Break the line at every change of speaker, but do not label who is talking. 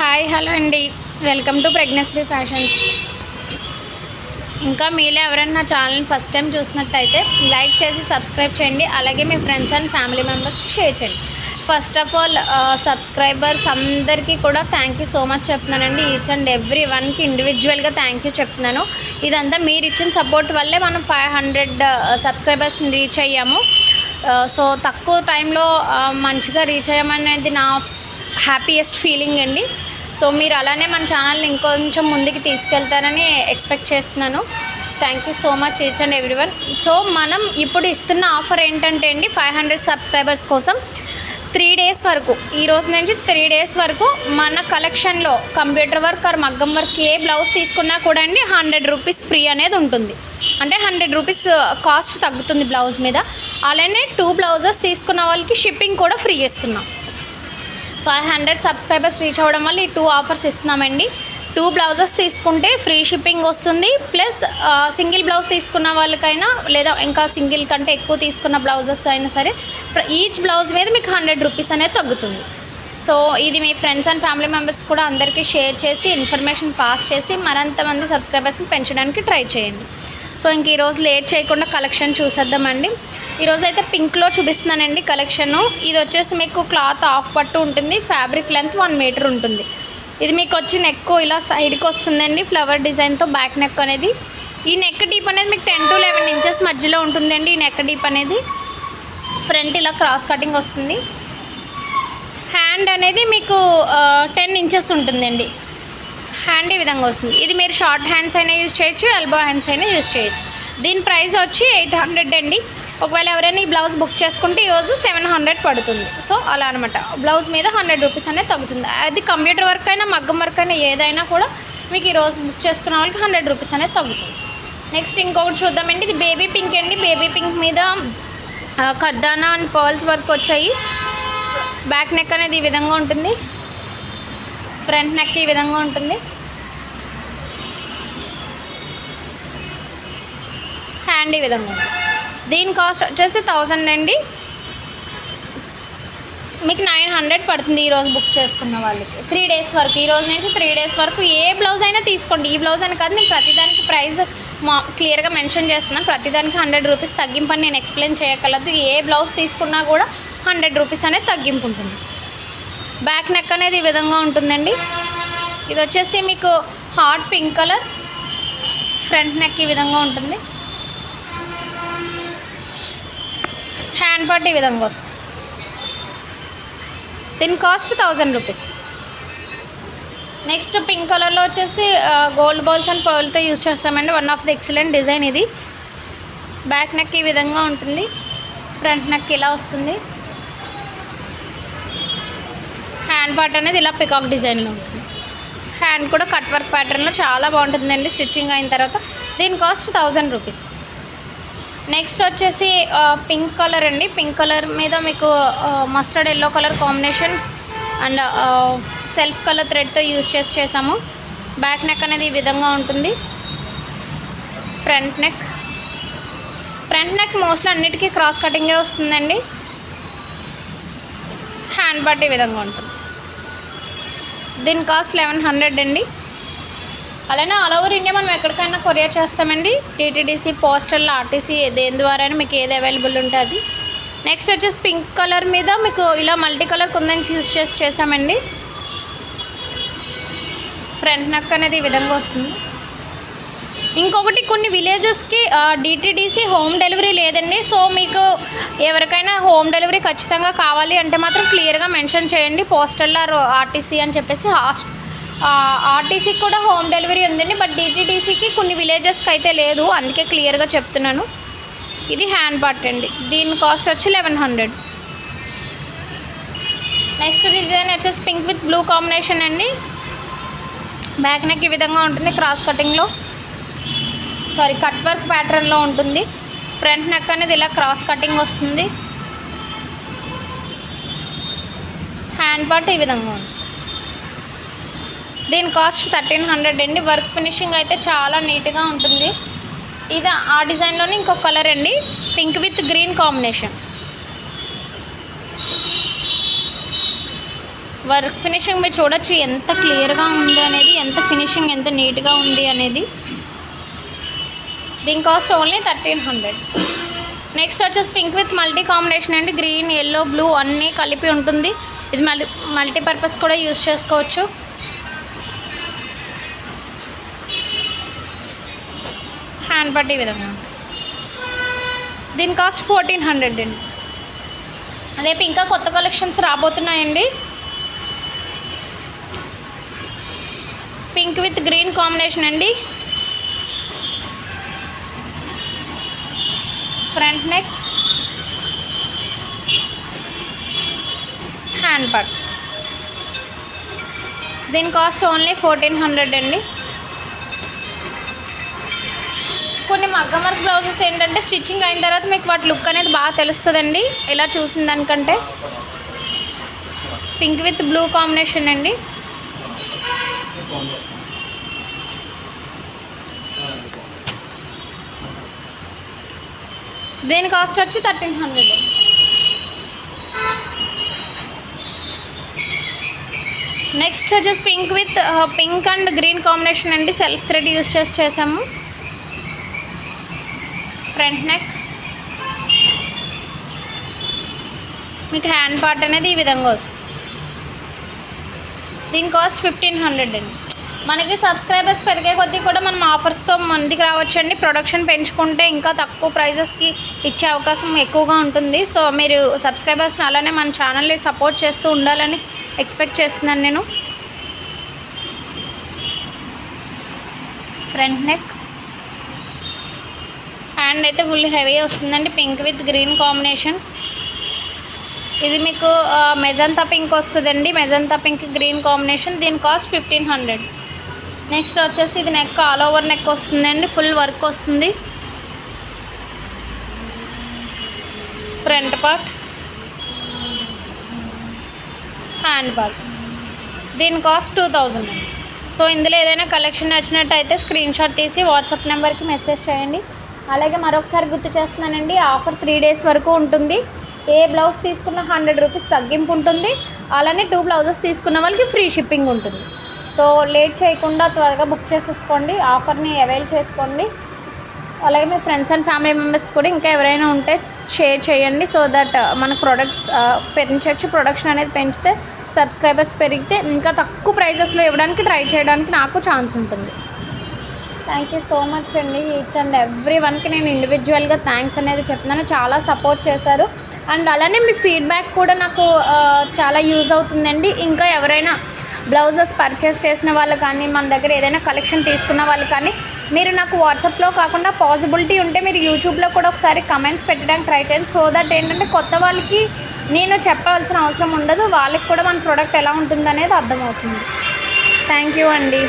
Hi hello అండి. Welcome to pregnancy fashions. ఇంకా మీలో ఎవరైనా నా ఛానల్ని ఫస్ట్ టైం చూసినట్టయితే లైక్ చేసి సబ్స్క్రైబ్ చేయండి. అలాగే మీ ఫ్రెండ్స్ అండ్ ఫ్యామిలీ మెంబర్స్కి షేర్ చేయండి. ఫస్ట్ ఆఫ్ ఆల్ సబ్స్క్రైబర్స్ అందరికీ కూడా థ్యాంక్ యూ సో మచ్ చెప్తున్నానండి. ఈచ్ అండ్ ఎవ్రీ వన్కి ఇండివిజువల్గా థ్యాంక్ యూ చెప్తున్నాను. ఇదంతా మీరు ఇచ్చిన సపోర్ట్ వల్లే మనం ఫైవ్ హండ్రెడ్ సబ్స్క్రైబర్స్ని రీచ్ అయ్యాము. సో తక్కువ టైంలో మంచిగా రీచ్ అయ్యామనేది నా హ్యాపీయెస్ట్ ఫీలింగ్ అండి. సో మీరు అలానే మన ఛానల్ని ఇంకొంచెం ముందుకు తీసుకెళ్తారని ఎక్స్పెక్ట్ చేస్తున్నాను. Thank you so much each and everyone so మనం ఇప్పుడు ఇస్తున్న ఆఫర్ ఏంటంటే అండి ఫైవ్ హండ్రెడ్ సబ్స్క్రైబర్స్ కోసం త్రీ డేస్ వరకు ఈ రోజు నుంచి త్రీ డేస్ వరకు మన కలెక్షన్లో కంప్యూటర్ వర్క్ ఆర్ మగ్గం వర్క్ ఏ బ్లౌజ్ తీసుకున్నా కూడా అండి హండ్రెడ్ రూపీస్ ఫ్రీ అనేది ఉంటుంది. అంటే హండ్రెడ్ రూపీస్ కాస్ట్ తగ్గుతుంది బ్లౌజ్ మీద. అలానే టూ బ్లౌజెస్ తీసుకున్న వాళ్ళకి షిప్పింగ్ కూడా ఫ్రీ ఇస్తున్నాం ఫైవ్ హండ్రెడ్ సబ్స్క్రైబర్స్ రీచ్ అవ్వడం వల్ల ఈ టూ ఆఫర్స్ ఇస్తున్నామండి. టూ బ్లౌజెస్ తీసుకుంటే ఫ్రీ షిప్పింగ్ వస్తుంది. ప్లస్ సింగిల్ బ్లౌజ్ తీసుకున్న వాళ్ళకైనా లేదా ఇంకా సింగిల్ కంటే ఎక్కువ తీసుకున్న బ్లౌజెస్ అయినా సరే ఈచ్ బ్లౌజ్ మీద మీకు హండ్రెడ్ రూపీస్ అనేది తగ్గుతుంది. సో ఇది మీ ఫ్రెండ్స్ అండ్ ఫ్యామిలీ మెంబర్స్ కూడా అందరికీ షేర్ చేసి ఇన్ఫర్మేషన్ పాస్ చేసి మరింతమంది సబ్స్క్రైబర్స్ని పెంచడానికి ట్రై చేయండి. సో ఇంక ఈరోజు లేట్ చేయకుండా కలెక్షన్ చూసేద్దామండి. ఈరోజు అయితే పింక్లో చూపిస్తున్నానండి కలెక్షన్. ఇది వచ్చేసి మీకు క్లాత్ ఆఫ్ పట్టు ఉంటుంది ఫ్యాబ్రిక్ లెంత్ వన్ మీటర్ ఉంటుంది. ఇది మీకు వచ్చి నెక్ ఇలా సైడ్కి వస్తుందండి ఫ్లవర్ డిజైన్తో బ్యాక్ నెక్ అనేది. ఈ నెక్ డీప్ అనేది మీకు టెన్ టు లెవెన్ ఇంచెస్ మధ్యలో ఉంటుందండి ఈ నెక్ డీప్ అనేది. ఫ్రంట్ ఇలా క్రాస్ కటింగ్ వస్తుంది. హ్యాండ్ అనేది మీకు టెన్ ఇంచెస్ ఉంటుందండి. హ్యాండ్ ఈ విధంగా వస్తుంది. ఇది మీరు షార్ట్ హ్యాండ్స్ అయినా యూజ్ చేయొచ్చు ఎల్బో హ్యాండ్స్ అయినా యూజ్ చేయొచ్చు. దీని ప్రైస్ వచ్చి ఎయిట్ హండ్రెడ్ అండి. ఒకవేళ ఎవరైనా ఈ బ్లౌజ్ బుక్ చేసుకుంటే ఈరోజు సెవెన్ హండ్రెడ్ పడుతుంది. సో అలా అనమాట. బ్లౌజ్ మీద హండ్రెడ్ రూపీస్ అనేది తగ్గుతుంది. అది కంప్యూటర్ వర్క్ అయినా మగ్గం వర్క్ అయినా ఏదైనా కూడా మీకు ఈరోజు బుక్ చేసుకున్న వాళ్ళకి హండ్రెడ్ రూపీస్ అనేది తగ్గుతుంది. నెక్స్ట్ ఇంకొకటి చూద్దామండి. ఇది బేబీ పింక్ అండి. బేబీ పింక్ మీద కర్దానా అండ్ పర్ల్స్ వర్క్ వచ్చాయి. బ్యాక్ నెక్ అనేది ఈ విధంగా ఉంటుంది. ఫ్రంట్ నెక్ ఈ విధంగా ఉంటుంది. హ్యాండ్ ఈ విధంగా ఉంటుంది. దీని కాస్ట్ వచ్చేసి థౌజండ్ అండి. మీకు నైన్ హండ్రెడ్ పడుతుంది ఈరోజు బుక్ చేసుకున్న వాళ్ళకి. త్రీ డేస్ వరకు ఈ రోజు నుంచి త్రీ డేస్ వరకు ఏ బ్లౌజ్ అయినా తీసుకోండి. ఈ బ్లౌజ్ అని కాదు నేను ప్రతిదానికి ప్రైస్ మా క్లియర్గా మెన్షన్ చేస్తున్నాను. ప్రతిదానికి హండ్రెడ్ రూపీస్ తగ్గింపు అని నేను ఎక్స్ప్లెయిన్ చేయగలదు. ఏ బ్లౌజ్ తీసుకున్నా కూడా హండ్రెడ్ రూపీస్ అనేది తగ్గింపు ఉంటుంది. బ్యాక్ నెక్ అనేది ఈ విధంగా ఉంటుందండి. ఇది వచ్చేసి మీకు hot pink colour front neck ఈ విధంగా ఉంటుంది. హ్యాండ్ ఈ విధంగా వస్తుంది. దీని cost thousand rupees next pink కలర్లో వచ్చేసి గోల్డ్ బాల్స్ అండ్ పర్ల్తో యూజ్ చేస్తామండి. One of the excellent design ఇది. బ్యాక్ నెక్ ఈ విధంగా ఉంటుంది. ఫ్రంట్ నెక్ ఇలా వస్తుంది. హ్యాండ్ పార్ట్ అనేది ఇలా పికాక్ డిజైన్లో ఉంటుంది. హ్యాండ్ కూడా కట్ వర్క్ ప్యాటర్న్లో చాలా బాగుంటుందండి. స్టిచ్చింగ్ అయిన తర్వాత. దీని కాస్ట్ థౌజండ్ రూపీస్ నెక్స్ట్ వచ్చేసి పింక్ కలర్ అండి. పింక్ కలర్ మీద మీకు mustard yellow colour combination and self colour థ్రెడ్తో యూజ్ చేసి చేసాము. బ్యాక్ నెక్ అనేది ఈ విధంగా ఉంటుంది. Front neck front neck mostly అన్నిటికీ క్రాస్ కటింగే వస్తుందండి. హ్యాండ్ బట్ ఈ విధంగా ఉంటుంది. దీని కాస్ట్ లెవెన్ హండ్రెడ్ అండి. అలానే ఆల్ ఓవర్ ఇండియా మనం ఎక్కడికైనా కొరియర్ చేస్తామండి. టీటీడీసీ పోస్టల్ ఆర్టీసీ దేని ద్వారా మీకు ఏది అవైలబుల్ ఉంటుంది నెక్స్ట్ వచ్చేసి పింక్ కలర్ మీద మీకు ఇలా మల్టీ కలర్ కుందని చూస్ చేసి చేసామండి. ఫ్రంట్ నక్ అనేది ఈ విధంగా వస్తుంది. ఇంకొకటి కొన్ని విలేజెస్కి డిటిడిసి హోమ్ డెలివరీ లేదండి. సో మీకు ఎవరికైనా హోమ్ డెలివరీ ఖచ్చితంగా కావాలి అంటే మాత్రం క్లియర్గా మెన్షన్ చేయండి. పోస్టల్ ఆర్ ఆర్టీసీ అని చెప్పేసి హాస్ట్ ఆర్టీసీకి కూడా హోమ్ డెలివరీ ఉందండి బట్ డిటీడీసీకి కొన్ని విలేజెస్కి అయితే లేదు అందుకే క్లియర్గా చెప్తున్నాను. ఇది హ్యాండ్ పార్ట్ అండి దీని కాస్ట్ వచ్చి లెవెన్ హండ్రెడ్. నెక్స్ట్ డిజైన్ వచ్చేసి పింక్ విత్ బ్లూ కాంబినేషన్ అండి. బ్యాక్ నెక్ ఈ విధంగా ఉంటుంది క్రాస్ కటింగ్లో. సారీ కట్ వర్క్ ప్యాటర్న్లో ఉంటుంది. ఫ్రంట్ నెక్ అనేది ఇలా క్రాస్ కటింగ్ వస్తుంది. హ్యాండ్ పార్ట్ ఈ విధంగా ఉంది. దీని కాస్ట్ థర్టీన్ హండ్రెడ్ అండి. వర్క్ ఫినిషింగ్ అయితే చాలా నీట్గా ఉంటుంది. ఇది ఆ డిజైన్లోనే ఇంకొక కలర్ అండి. Pink with green combination. Work finishing మీరు చూడొచ్చు. ఎంత క్లియర్గా ఉంది అనేది ఎంత ఫినిషింగ్ ఎంత నీట్గా ఉంది అనేది. దీని cost only thirteen hundred. Next వచ్చేసి పింక్ విత్ మల్టీ కాంబినేషన్ అండి. గ్రీన్ ఎల్లో బ్లూ అన్నీ కలిపి ఉంటుంది. ఇది మల్టీ మల్టీపర్పస్ కూడా యూస్ చేసుకోవచ్చు. హ్యాండ్ పట్టి ఈ విధంగా. దీని కాస్ట్ ఫోర్టీన్ హండ్రెడ్ అండి. రేపు ఇంకా కొత్త కలెక్షన్స్ రాబోతున్నాయండి. పింక్ విత్ గ్రీన్ కాంబినేషన్ అండి. ఫ్రంట్ నెక్ హ్యాండ్ పట్ దీని కాస్ట్ ఓన్లీ ఫోర్టీన్ హండ్రెడ్ అండి. కొన్ని మగ్గం వర్క్ బ్లౌజెస్ ఏంటంటే స్టిచ్చింగ్ అయిన తర్వాత మీకు వాటి లుక్ అనేది బాగా తెలుస్తుందండి. ఎలా చూసిన దానికంటే? పింక్ విత్ బ్లూ కాంబినేషన్ అండి. దీని కాస్ట్ వచ్చి థర్టీన్ హండ్రెడ్. నెక్స్ట్ వచ్చేసి pink with pink and green combination అండి. సెల్ఫ్ థ్రెడ్ యూస్ చేసి చేసాము. Front neck. మీకు హ్యాండ్ పార్ట్ అనేది ఈ విధంగా వస్తుంది. దీని కాస్ట్ ఫిఫ్టీన్ హండ్రెడ్ అండి. మనకి సబ్స్క్రైబర్స్ పెరిగే కొద్దీ కూడా మనం ఆఫర్స్తో ముందుకు రావచ్చండి. ప్రొడక్షన్ పెంచుకుంటే ఇంకా తక్కువ ప్రైజెస్కి ఇచ్చే అవకాశం ఎక్కువగా ఉంటుంది. సో మీరు సబ్స్క్రైబర్స్ని అలానే మన ఛానల్ని సపోర్ట్ చేస్తూ ఉండాలని ఎక్స్పెక్ట్ చేస్తున్నాను నేను. Front neck. హ్యాండ్ అయితే ఫుల్ హెవీ వస్తుందండి పింక్ విత్ గ్రీన్ కాంబినేషన్. ఇది మీకు మెజంతా పింక్ వస్తుందండి మెజంతా పింక్ గ్రీన్ కాంబినేషన్ దీని కాస్ట్ ఫిఫ్టీన్ హండ్రెడ్. నెక్స్ట్ వచ్చేసి ఇది నెక్ ఆల్ ఓవర్ నెక్ వస్తుందండి ఫుల్ వర్క్ వస్తుంది. Front part. Hand part. దీని కాస్ట్ టూ థౌజండ్. సో ఇందులో ఏదైనా కలెక్షన్ నచ్చినట్టయితే స్క్రీన్ షాట్ తీసి వాట్సాప్ నెంబర్కి మెసేజ్ చేయండి. అలాగే మరొకసారి గుర్తు చేస్తున్నానండి ఆఫర్ త్రీ డేస్ వరకు ఉంటుంది. ఏ బ్లౌజ్ తీసుకున్న హండ్రెడ్ రూపీస్ తగ్గింపు ఉంటుంది. అలానే టూ బ్లౌజెస్ తీసుకున్న వాళ్ళకి ఫ్రీ షిప్పింగ్ ఉంటుంది. సో లేట్ చేయకుండా త్వరగా బుక్ చేసేసుకోండి ఆఫర్ని అవైల్ చేసుకోండి. అలాగే మీ ఫ్రెండ్స్ అండ్ ఫ్యామిలీ మెంబర్స్ కూడా ఇంకా ఎవరైనా ఉంటే షేర్ చేయండి సో దట్ uh, మన ప్రొడక్ట్స్ uh, పెంచచ్చు. ప్రొడక్షన్ అనేది పెంచితే సబ్స్క్రైబర్స్ పెరిగితే ఇంకా తక్కువ ప్రైజెస్లో ఇవ్వడానికి ట్రై చేయడానికి నాకు ఛాన్స్ ఉంటుంది. థ్యాంక్ యూ సో మచ్ అండి ఈచ్ అండ్ ఎవ్రీ వన్కి నేను ఇండివిజువల్గా థ్యాంక్స్ అనేది చెప్తున్నాను. చాలా సపోర్ట్ చేశారు. అండ్ అలానే మీ ఫీడ్బ్యాక్ కూడా నాకు చాలా యూజ్ అవుతుందండి. ఇంకా ఎవరైనా బ్లౌజెస్ పర్చేస్ చేసిన వాళ్ళు కానీ మన దగ్గర ఏదైనా కలెక్షన్ తీసుకున్న వాళ్ళు కానీ మీరు నాకు వాట్సాప్లో కాకుండా పాసిబిలిటీ ఉంటే మీరు యూట్యూబ్లో కూడా ఒకసారి కమెంట్స్ పెట్టడానికి ట్రై చేయండి. సో దట్ ఏంటంటే కొత్త వాళ్ళకి నేను చెప్పవలసిన అవసరం ఉండదు. వాళ్ళకి కూడా మన ప్రోడక్ట్ ఎలా ఉంటుందనేది అర్థమవుతుంది. థ్యాంక్ యూ అండి.